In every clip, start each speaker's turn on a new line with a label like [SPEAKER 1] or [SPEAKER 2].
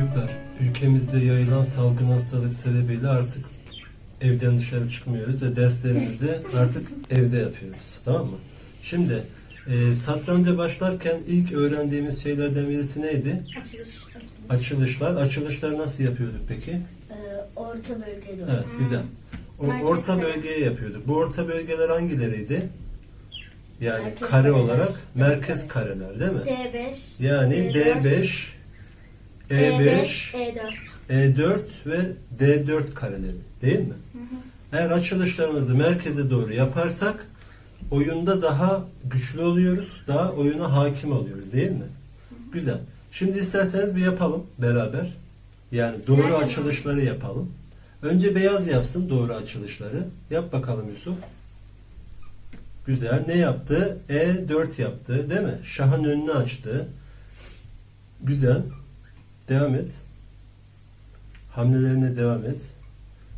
[SPEAKER 1] Çocuklar, ülkemizde yayılan salgın hastalık sebebiyle artık evden dışarı çıkmıyoruz ve derslerimizi artık evde yapıyoruz. Tamam mı? Şimdi e, satranca başlarken ilk öğrendiğimiz şeylerden birisi neydi?
[SPEAKER 2] Açılış. açılış.
[SPEAKER 1] Açılışlar. Açılışlar nasıl yapıyorduk peki?
[SPEAKER 2] Ee, orta bölgeye doğru.
[SPEAKER 1] Evet, güzel. O, orta bölgeye yapıyorduk. Bu orta bölgeler hangileriydi? Yani
[SPEAKER 2] Merkez
[SPEAKER 1] kare
[SPEAKER 2] kareler.
[SPEAKER 1] olarak merkez kareler değil mi?
[SPEAKER 2] D5.
[SPEAKER 1] Yani
[SPEAKER 2] D4,
[SPEAKER 1] D5, E5,
[SPEAKER 2] E4.
[SPEAKER 1] E4 ve D4 kareleri değil mi? Eğer açılışlarımızı merkeze doğru yaparsak oyunda daha güçlü oluyoruz, daha oyuna hakim oluyoruz değil mi? Güzel. Şimdi isterseniz bir yapalım beraber. Yani doğru
[SPEAKER 2] Sen de mi?
[SPEAKER 1] açılışları yapalım. Önce beyaz yapsın doğru açılışları. Yap bakalım Yusuf. Güzel. Ne yaptı? E4 yaptı değil mi? Şahın önünü açtı. Güzel. Devam et. Hamlelerine devam et.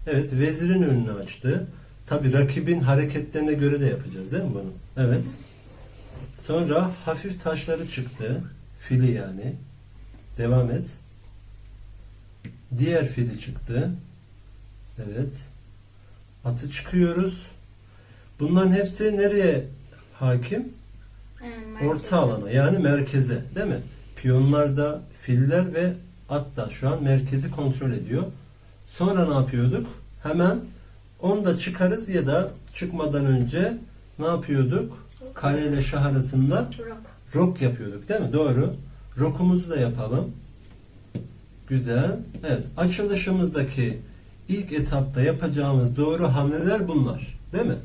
[SPEAKER 1] Evet, vezirin önünü açtı. Tabi rakibin hareketlerine göre de yapacağız değil mi bunu? Evet. Sonra hafif taşları çıktı. Fili yani. Devam et. Diğer fili çıktı. Evet. Atı çıkıyoruz. Bunların hepsi nereye hakim?
[SPEAKER 2] Merkez.
[SPEAKER 1] Orta alana yani merkeze değil mi? Piyonlar da filler ve at da şu an merkezi kontrol ediyor. Sonra ne yapıyorduk? Hemen onu da çıkarız ya da çıkmadan önce ne yapıyorduk? Kare ile şah arasında rok yapıyorduk değil mi? Doğru. Rokumuzu da yapalım. Güzel. Evet. Açılışımızdaki ilk etapta yapacağımız doğru hamleler bunlar. Değil mi?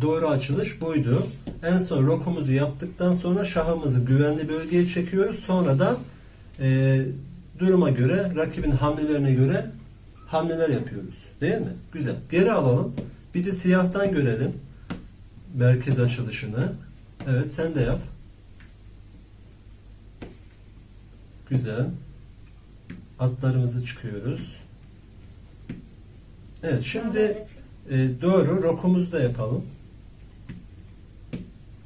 [SPEAKER 1] Doğru açılış buydu. En son rokumuzu yaptıktan sonra şahımızı güvenli bölgeye çekiyoruz. Sonra da e, duruma göre, rakibin hamlelerine göre hamleler yapıyoruz. Değil mi? Güzel. Geri alalım. Bir de siyahtan görelim. Merkez açılışını. Evet sen de yap. Güzel. Atlarımızı çıkıyoruz. Evet şimdi e, doğru rokumuzu da yapalım.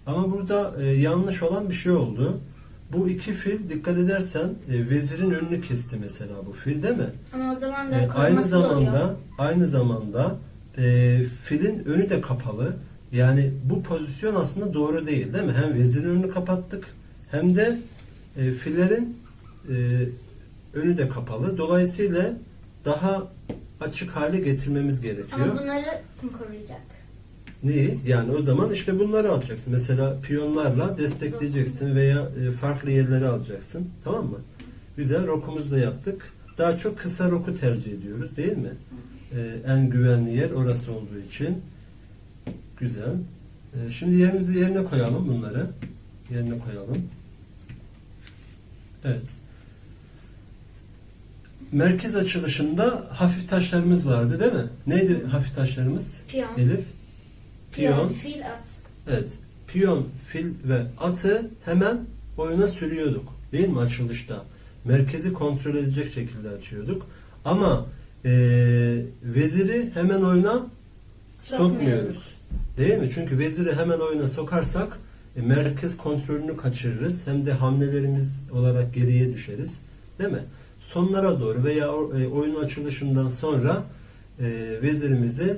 [SPEAKER 1] Ama burada e, yanlış olan bir şey oldu. Bu iki fil dikkat edersen e, vezirin önünü kesti mesela bu fil değil mi?
[SPEAKER 2] Ama o zaman da
[SPEAKER 1] E, aynı zamanda
[SPEAKER 2] oluyor.
[SPEAKER 1] aynı zamanda e, filin önü de kapalı. Yani bu pozisyon aslında doğru değil değil mi? Hem vezirin önünü kapattık hem de e, fillerin e, önü de kapalı. Dolayısıyla daha açık hale getirmemiz gerekiyor.
[SPEAKER 2] Ama bunları kim koruyacak?
[SPEAKER 1] Neyi? Yani o zaman işte bunları alacaksın. Mesela piyonlarla destekleyeceksin veya e, farklı yerlere alacaksın. Tamam mı? Güzel. Rokumuzu da yaptık. Daha çok kısa roku tercih ediyoruz değil mi? E, en güvenli yer orası olduğu için. Güzel. E, şimdi yerimizi yerine koyalım bunları. Yerine koyalım. Evet. Merkez açılışında hafif taşlarımız vardı değil mi? Neydi hafif taşlarımız?
[SPEAKER 2] Piyon.
[SPEAKER 1] Elif? Piyon.
[SPEAKER 2] Fil at.
[SPEAKER 1] Evet. Piyon, fil ve atı hemen oyuna sürüyorduk. Değil mi açılışta? Merkezi kontrol edecek şekilde açıyorduk. Ama eee, veziri hemen oyuna sokmuyoruz.
[SPEAKER 2] Sokmuyoruz.
[SPEAKER 1] Değil mi? Çünkü veziri hemen oyuna sokarsak e, merkez kontrolünü kaçırırız. Hem de hamlelerimiz olarak geriye düşeriz. Değil mi? Sonlara doğru veya e, oyun açılışından sonra e, vezirimizi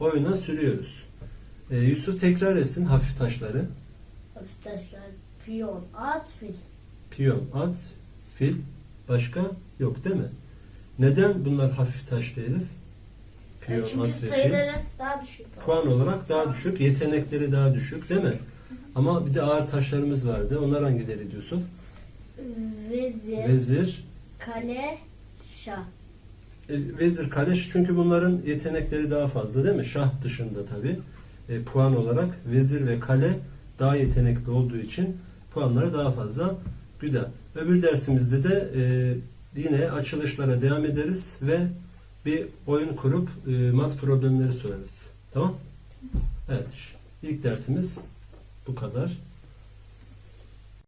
[SPEAKER 1] oyuna sürüyoruz. E, Yusuf tekrar etsin hafif taşları.
[SPEAKER 2] Hafif taşlar. Piyon. At. Fil.
[SPEAKER 1] Piyon, at, fil, başka yok değil mi? Neden bunlar hafif taş değil? Piyon,
[SPEAKER 2] Çünkü
[SPEAKER 1] at ve fil.
[SPEAKER 2] sayıları daha düşük.
[SPEAKER 1] Puan olarak daha düşük, yetenekleri daha düşük değil mi? Ama bir de ağır taşlarımız vardı. Onlar hangileri diyorsun?
[SPEAKER 2] Vezir.
[SPEAKER 1] Vezir,
[SPEAKER 2] Kale. Şah.
[SPEAKER 1] e, vezir, kale çünkü bunların yetenekleri daha fazla değil mi? Şah dışında tabi. E, puan olarak vezir ve kale daha yetenekli olduğu için puanları daha fazla. Güzel. Öbür dersimizde de e, yine açılışlara devam ederiz ve bir oyun kurup e, mat problemleri sorarız. Tamam? Evet. İlk dersimiz bu kadar.